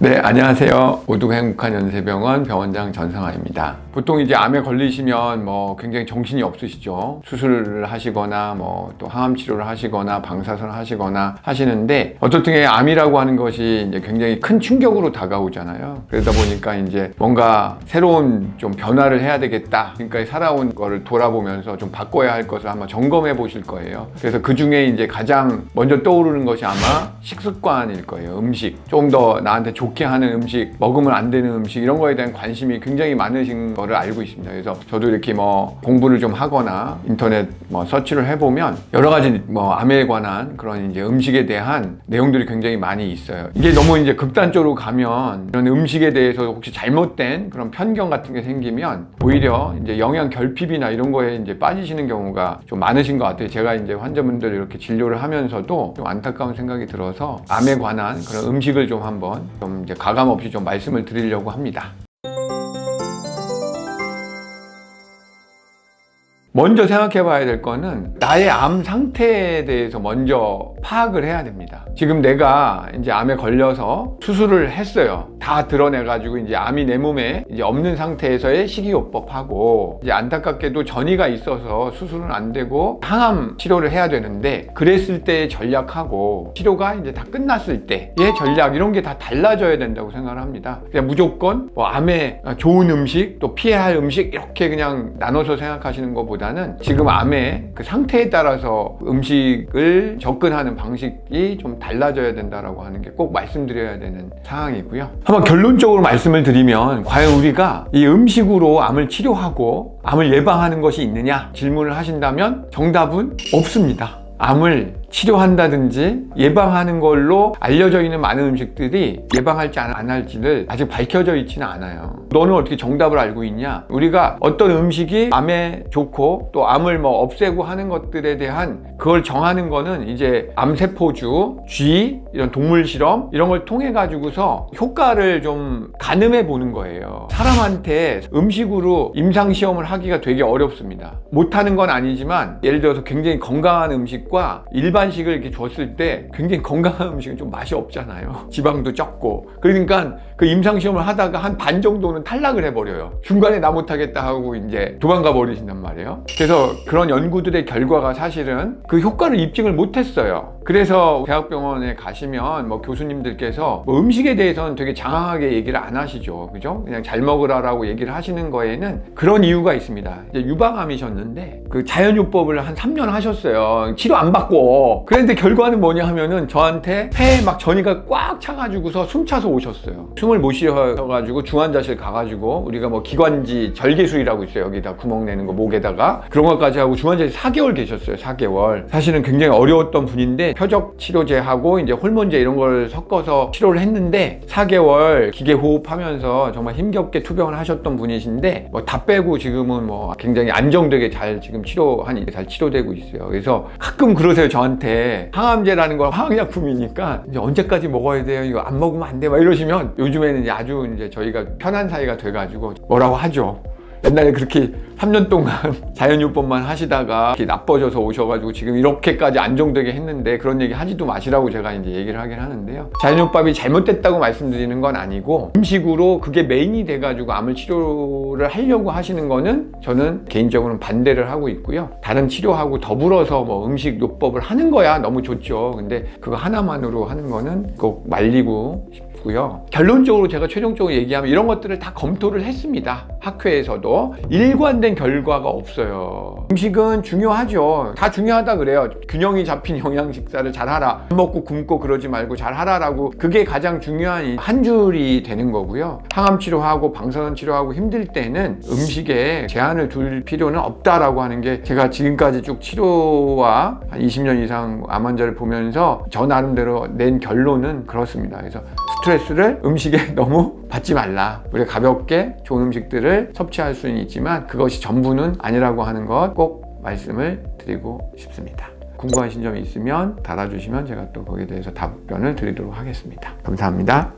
네, 안녕하세요. 모두가 행복한 연세병원 병원장 전상아입니다. 보통 이제 암에 걸리시면 뭐 굉장히 정신이 없으시죠. 수술을 하시거나 뭐 또 항암 치료를 하시거나 방사선을 하시거나 하시는데 어떻든 암이라고 하는 것이 이제 굉장히 큰 충격으로 다가오잖아요. 그러다 보니까 이제 뭔가 새로운 좀 변화를 해야 되겠다. 지금까지 살아온 거를 돌아보면서 좀 바꿔야 할 것을 한번 점검해 보실 거예요. 그래서 그 중에 이제 가장 먼저 떠오르는 것이 아마 식습관일 거예요. 음식. 좀더 나한테 좋게 하는 음식, 먹으면 안 되는 음식 이런 거에 대한 관심이 굉장히 많으신 거를 알고 있습니다. 그래서 저도 이렇게 뭐 공부를 좀 하거나 인터넷 뭐 서치를 해보면 여러 가지 뭐 암에 관한 그런 이제 음식에 대한 내용들이 굉장히 많이 있어요. 이게 너무 이제 극단적으로 가면 이런 음식에 대해서 혹시 잘못된 그런 편견 같은 게 생기면 오히려 이제 영양 결핍이나 이런 거에 이제 빠지시는 경우가 좀 많으신 것 같아요. 제가 이제 환자분들 이렇게 진료를 하면서도 좀 안타까운 생각이 들어서 암에 관한 그런 음식을 좀 한번 좀 이제 가감 없이 좀 말씀을 드리려고 합니다. 먼저 생각해 봐야 될 거는 나의 암 상태에 대해서 먼저 파악을 해야 됩니다. 지금 내가 이제 암에 걸려서 수술을 했어요. 다 드러내 가지고 이제 암이 내 몸에 이제 없는 상태에서의 식이요법하고 이제 안타깝게도 전이가 있어서 수술은 안 되고 항암 치료를 해야 되는데 그랬을 때의 전략하고 치료가 이제 다 끝났을 때의 전략 이런 게 다 달라져야 된다고 생각을 합니다. 그냥 무조건 뭐 암에 좋은 음식 또 피해야 할 음식 이렇게 그냥 나눠서 생각하시는 것보다 는 지금 암의 그 상태에 따라서 음식을 접근하는 방식이 좀 달라져야 된다라고 하는 게 꼭 말씀드려야 되는 상황이고요. 한번 결론적으로 말씀을 드리면 과연 우리가 이 음식으로 암을 치료하고 암을 예방하는 것이 있느냐 질문을 하신다면 정답은 없습니다. 암을 치료한다든지 예방하는 걸로 알려져 있는 많은 음식들이 예방할지 안 할지를 아직 밝혀져 있지는 않아요. 너는 어떻게 정답을 알고 있냐? 우리가 어떤 음식이 암에 좋고 또 암을 뭐 없애고 하는 것들에 대한 그걸 정하는 거는 이제 암세포주, 쥐, 이런 동물 실험 이런 걸 통해 가지고서 효과를 좀 가늠해 보는 거예요. 사람한테 음식으로 임상 시험을 하기가 되게 어렵습니다. 못 하는 건 아니지만 예를 들어서 굉장히 건강한 음식과 일반 일반식을 이렇게 줬을 때 굉장히 건강한 음식은 좀 맛이 없잖아요. 지방도 적고. 그러니까 그 임상시험을 하다가 한 반 정도는 탈락을 해버려요. 중간에 나 못하겠다 하고 이제 도망가 버리신단 말이에요. 그래서 그런 연구들의 결과가 사실은 그 효과를 입증을 못했어요. 그래서 대학병원에 가시면 뭐 교수님들께서 뭐 음식에 대해서는 되게 장황하게 얘기를 안 하시죠. 그죠? 그냥 잘 먹으라라고 얘기를 하시는 거에는 그런 이유가 있습니다. 유방암이셨는데 그 자연요법을 한 3년 하셨어요. 치료 안 받고. 그런데 결과는 뭐냐 하면은 저한테 폐에 막 전이가 꽉 차가지고서 숨 차서 오셨어요. 숨을 못 쉬어가지고 중환자실 가가지고 우리가 뭐 기관지 절개술이라고 있어요. 여기다 구멍 내는 거 목에다가 그런 것까지 하고 중환자실 4개월 계셨어요. 4개월. 사실은 굉장히 어려웠던 분인데 표적 치료제하고 이제 호르몬제 이런 걸 섞어서 치료를 했는데 4개월 기계 호흡하면서 정말 힘겹게 투병을 하셨던 분이신데 뭐 다 빼고 지금은 뭐 굉장히 안정되게 잘 지금 치료 한 잘 치료되고 있어요. 그래서 가끔 그러세요 저한테 항암제라는 건 화학약품이니까 이제 언제까지 먹어야 돼요? 이거 안 먹으면 안 돼? 막 이러시면 요즘에는 이제 아주 이제 저희가 편한 사이가 돼가지고 뭐라고 하죠. 옛날에 그렇게 3년 동안 자연요법만 하시다가 이렇게 나빠져서 오셔가지고 지금 이렇게까지 안정되게 했는데 그런 얘기 하지도 마시라고 제가 이제 얘기를 하긴 하는데요. 자연요법이 잘못됐다고 말씀드리는 건 아니고 음식으로 그게 메인이 돼가지고 암을 치료를 하려고 하시는 거는 저는 개인적으로는 반대를 하고 있고요. 다른 치료하고 더불어서 뭐 음식 요법을 하는 거야 너무 좋죠. 근데 그거 하나만으로 하는 거는 꼭 말리고 고요 결론적으로 제가 최종적으로 얘기하면 이런 것들을 다 검토를 했습니다. 학회에서도 일관된 결과가 없어요. 음식은 중요하죠. 다 중요하다 그래요. 균형이 잡힌 영양 식사를 잘 하라. 밥 먹고 굶고 그러지 말고 잘 하라라고 그게 가장 중요한 한 줄이 되는 거고요. 항암 치료하고 방사선 치료하고 힘들 때는 음식에 제한을 둘 필요는 없다라고 하는 게 제가 지금까지 쭉 치료와 한 20년 이상 암 환자를 보면서 저 나름대로 낸 결론은 그렇습니다. 그래서 스트레스를 음식에 너무 받지 말라. 우리가 가볍게 좋은 음식들을 섭취할 수는 있지만 그것이 전부는 아니라고 하는 것 꼭 말씀을 드리고 싶습니다. 궁금하신 점이 있으면 달아주시면 제가 또 거기에 대해서 답변을 드리도록 하겠습니다. 감사합니다.